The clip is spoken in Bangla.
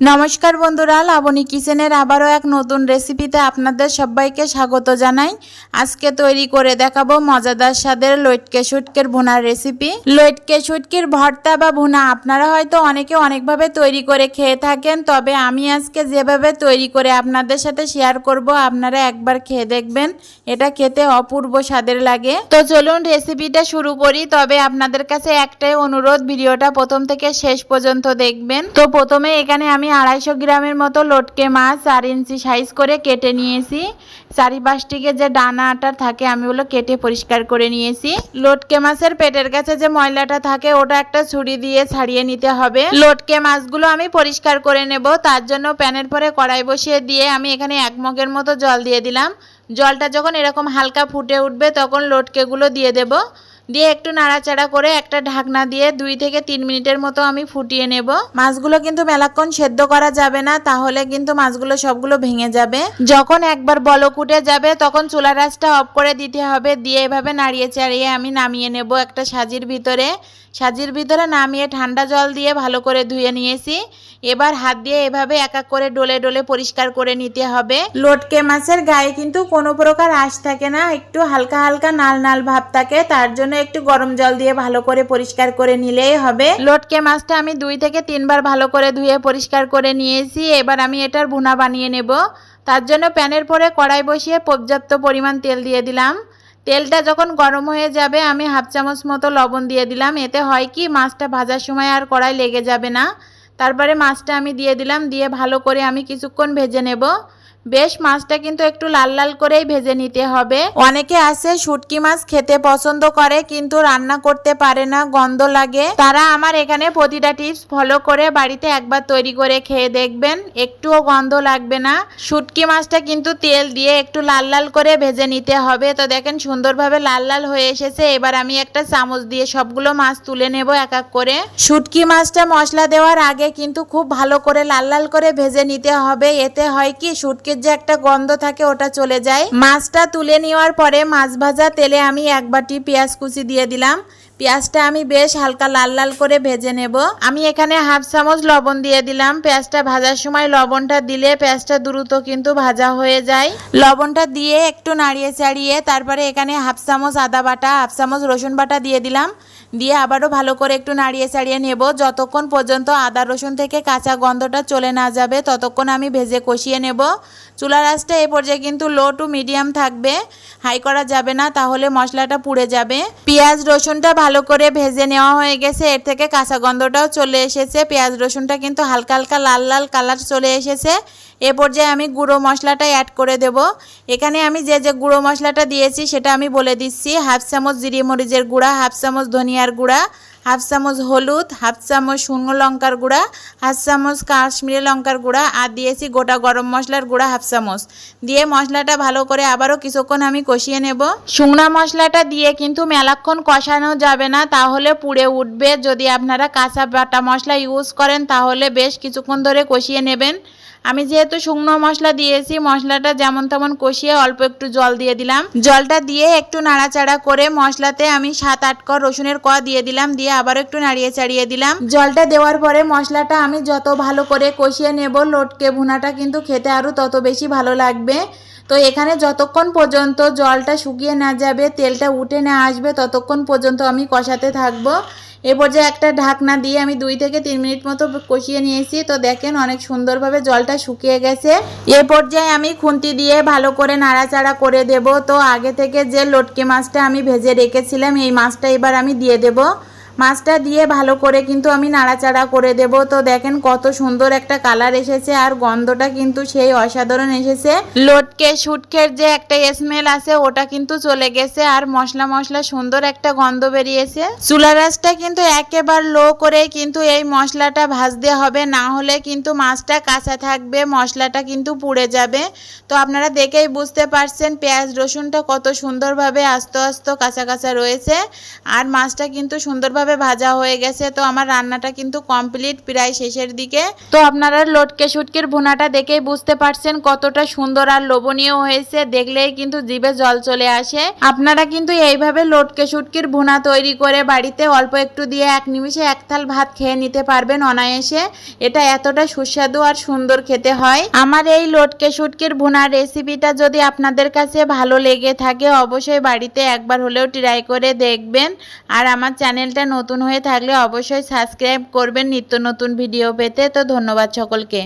নমস্কার বন্ধুরা, লাবণী কিচেনের আবারও এক নতুন রেসিপিতে আপনাদের সবাইকে স্বাগত জানাই। আজকে তৈরি করে দেখাবো মজাদার স্বাদের লইটকে শুটকের ভুনার রেসিপি। লইটকে শুটকির ভর্তা বা ভুনা আপনারা হয়তো অনেকে অনেকভাবে তৈরি করে খেয়ে থাকেন, তবে আমি আজকে যেভাবে তৈরি করে আপনাদের সাথে শেয়ার করব, আপনারা একবার খেয়ে দেখবেন। এটা খেতে অপূর্ব স্বাদের লাগে। তো চলুন রেসিপিটা শুরু করি, তবে আপনাদের কাছে একটাই অনুরোধ, ভিডিওটা প্রথম থেকে শেষ পর্যন্ত দেখবেন। তো প্রথমে এখানে আমি আড়াইশো গ্রামের মতো লটকে মাছ চার ইঞ্চি সাইজ করে কেটে নিয়েছি। চারিপাশটিকে যে ডানা আটার থাকে, আমি ওগুলো কেটে পরিষ্কার করে নিয়েছি। লটকে মাছের পেটের কাছে যে ময়লাটা থাকে, ওটা একটা ছুরি দিয়ে ছাড়িয়ে নিতে হবে। লটকে মাছগুলো আমি পরিষ্কার করে নেব। তার জন্য প্যানের পরে কড়াই বসিয়ে দিয়ে আমি এখানে এক মগের মতো জল দিয়ে দিলাম। জলটা যখন এরকম হালকা ফুটে উঠবে, তখন লটকেগুলো দিয়ে দেব। দিয়ে একটু নাড়াচাড়া করে একটা ঢাকনা দিয়ে দুই থেকে তিন মিনিটের মতো আমি ফুটিয়ে নেব। মাছগুলো কিন্তু মেলাক্ষণ সেদ্ধ করা যাবে না, তাহলে কিন্তু মাছগুলো সবগুলো ভেঙে যাবে। যখন একবার বলক উঠে যাবে, তখন চুলা রাসটা অফ করে দিতে হবে, দিয়ে এভাবে নাড়িয়ে চাড়িয়ে আমি নামিয়ে নেব একটা সাজির ভিতরে। সাজির ভিতরে নামিয়ে ঠান্ডা জল দিয়ে ভালো করে ধুয়ে নিয়েছি। এবার হাত দিয়ে এভাবে এক এক করে ডলে ডলে পরিষ্কার করে নিতে হবে। লটকে মাছের গায়ে কিন্তু কোনো প্রকার আঁশ থাকে না, একটু হালকা হালকা নাল নাল ভাব থাকে, তার জন্য একটু গরম জল দিয়ে ভালো করে পরিষ্কার করে নিলেই হবে। লটকে মাছটা আমি দুই থেকে তিনবার ভালো করে ধুয়ে পরিষ্কার করে নিয়েছি, এবার আমি এটার বুনা বানিয়ে নেব। তার জন্য প্যানের পরে কড়াই বসিয়ে পর্যাপ্ত পরিমাণ তেল দিয়ে দিলাম। তেলটা যখন গরম হয়ে যাবে, আমি হাফ চামচ মতো লবণ দিয়ে দিলাম। এতে হয় কি, মাছটা ভাজার সময় আর কড়াই লেগে যাবে না। তারপরে মাছটা আমি দিয়ে দিলাম, দিয়ে ভালো করে আমি কিছুক্ষণ ভেজে নেব। বেশ, মাছটা কিন্তু একটু লাল লাল করেই ভেজে নিতে হবে। অনেকে আছে, শুটকি মাছ খেতে পছন্দ করে, কিন্তু রান্না করতে পারে না, গন্ধ লাগে। তারা আমার এখানে প্রতিটা টিপস ফলো করে বাড়িতে একবার তৈরি করে খেয়ে দেখবেন, একটুও গন্ধ লাগবে না। শুটকি মাছটা কিন্তু তেল দিয়ে একটু লাল লাল করে ভেজে নিতে হবে। তো দেখেন, সুন্দরভাবে লাল লাল হয়ে এসেছে। এবার আমি একটা চামচ দিয়ে সবগুলো মাছ তুলে নেব এক এক করে। শুটকি মাছটা মশলা দেওয়ার আগে কিন্তু খুব ভালো করে লাল লাল করে ভেজে নিতে হবে। এতে হয় কি শুটকির যে একটা গন্ধ থাকে, ওটা চলে যায়। মাছটা তুলে নেওয়ার পরে মাছ ভাজা তেলে আমি এক বাটি পেঁয়াজ কুচি দিয়ে দিলাম। পেঁয়াজটা আমি বেশ হালকা লাল লাল করে ভেজে নেব। আমি এখানে হাফ চামচ লবণ দিয়ে দিলাম। পেঁয়াজটা ভাজার সময় লবণটা দিলে পেঁয়াজটা দ্রুত কিন্তু ভাজা হয়ে যায়। লবণটা দিয়ে একটু নাড়িয়ে চাড়িয়ে তারপরে এখানে হাফ চামচ আদা বাটা, হাফ চামচ রসুন বাটা দিয়ে দিলাম। দিয়ে আবারও ভালো করে একটু নাড়িয়ে চাড়িয়ে নেব। যতক্ষণ পর্যন্ত আদা রসুন থেকে কাঁচা গন্ধটা চলে না যাবে, ততক্ষণ আমি ভেজে কষিয়ে নেব। চুলার আঁচটা এ পর্যায়ে কিন্তু লো টু মিডিয়াম থাকবে। হাই করা যাবে না, তাহলে মশলাটা পুড়ে যাবে। পেঁয়াজ, রসুনটা করে ভেজে নেওয়া হয়ে গেছে। এর থেকে কাঁচা গন্ধটাও চলে এসেছে। পেঁয়াজ রসুনটা কিন্তু হালকা হালকা লাল লাল কালার চলে এসেছে। এ পর্যায়ে আমি গুঁড়ো মশলাটা অ্যাড করে দেব। এখানে আমি যে যে গুঁড়ো মশলাটা দিয়েছি সেটা আমি বলে দিচ্ছি। হাফ চামচ জিরি মরিচের গুঁড়া, হাফ চামচ ধনিয়ার গুঁড়া হাফ চামচ হলুদ, হাফ চামচ শুকনো লঙ্কার গুঁড়া, হাফ চামচ কাশ্মীরি লঙ্কার গুঁড়া আর দিয়েছি গোটা গরম মশলার গুঁড়া হাফ চামচ। দিয়ে মশলাটা ভালো করে আবারও কিছুক্ষণ আমি কষিয়ে নেব। শুকনা মশলাটা দিয়ে কিন্তু মেলাক্ষণ কষানো যাবে না, তাহলে পুড়ে উঠবে। যদি আপনারা কাঁচা বাটা মশলা ইউজ করেন, তাহলে বেশ কিছুক্ষণ ধরে কষিয়ে নেবেন। আমি যেহেতু শুকনো মশলা দিয়েছি, মশলাটা যেমন তেমন কষিয়ে অল্প একটু জল দিয়ে দিলাম। জলটা দিয়ে একটু নাড়াচাড়া করে মশলাতে আমি সাত আট কর রসুনের ক দিয়ে দিলাম, দিয়ে আবার একটু নাড়িয়ে চাড়িয়ে দিলাম। জলটা দেওয়ার পরে মশলাটা আমি যত ভালো করে কষিয়ে নেব, লটকে ভুনাটা কিন্তু খেতে আরও তত বেশি ভালো লাগবে। তো এখানে যতক্ষণ পর্যন্ত জলটা শুকিয়ে না যাবে, তেলটা উঠে না আসবে, ততক্ষণ পর্যন্ত আমি কষাতে থাকব। এ পর্যায়ে একটা ঢাকনা দিয়ে আমি দুই থেকে তিন মিনিট মতো কষিয়ে নিয়েছি। তো দেখেন অনেক সুন্দরভাবে জলটা শুকিয়ে গেছে। এ পর্যায়ে আমি খুন্তি দিয়ে ভালো করে নাড়াচাড়া করে দেব। তো আগে থেকে যে লটকে মাছটা আমি ভেজে রেখেছিলাম, এই মাছটা এবার আমি দিয়ে দেবো। মাছটা দিয়ে ভালো করে কিন্তু আমি নাড়াচাড়া করে দেব। তো দেখেন কত সুন্দর একটা কালার এসেছে আর গন্ধটা কিন্তু সেই অসাধারণ এসেছে। লটকে শুটকের যে একটা স্মেল আছে, ওটা কিন্তু চলে গেছে আর মশলা মশলা সুন্দর একটা গন্ধ বেরিয়েছে। চুলা রাসটা কিন্তু একেবারে লো করে কিন্তু এই মশলাটা ভাজতে হবে, না হলে কিন্তু মাছটা কাঁচা থাকবে, মশলাটা কিন্তু পুড়ে যাবে। তো আপনারা দেখেই বুঝতে পারছেন, পেঁয়াজ, রসুনটা কত সুন্দরভাবে আস্তে আস্তে কাঁচা কাঁচা রয়েছে। আর মাছটা কিন্তু সুন্দরভাবে সুন্দরভাবে ভাজা হয়ে গেছে, তো আমার রান্নাটা কিন্তু কমপ্লিট প্রায় শেষের দিকে। তো আপনারা লটকে শুটকির ভুনাটা দেখেই বুঝতে পারছেন কতটা সুন্দর আর লোভনীয় হয়েছে, দেখলেই কিন্তু জিভে জল চলে আসে। আপনারা কিন্তু এইভাবে লটকে শুটকির ভুনা তৈরি করে বাড়িতে অল্প একটু দিয়ে এক নিমিষে এক থাল ভাত খেয়ে নিতে পারবেন অনায়াসে। এটা এতটা সুস্বাদু আর সুন্দর খেতে হয়। আমার এই লটকে শুটকির ভুনার রেসিপিটা যদি আপনাদের কাছে ভালো লেগে থাকে, অবশ্যই বাড়িতে একবার হলেও ট্রাই করে দেখবেন। আর আমার চ্যানেলটা নতুন হয়ে থাকলে অবশ্যই সাবস্ক্রাইব করবেন নিত্য নতুন ভিডিও পেতে। তো ধন্যবাদ সকলকে।